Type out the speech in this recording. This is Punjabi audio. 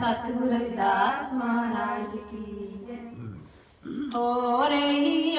ਸਤਿਗੁਰ ਰਵਿਦਾਸ ਮਹਾਰਾਜ ਕੀ ਜੈ। ਹੋ ਰਹੀ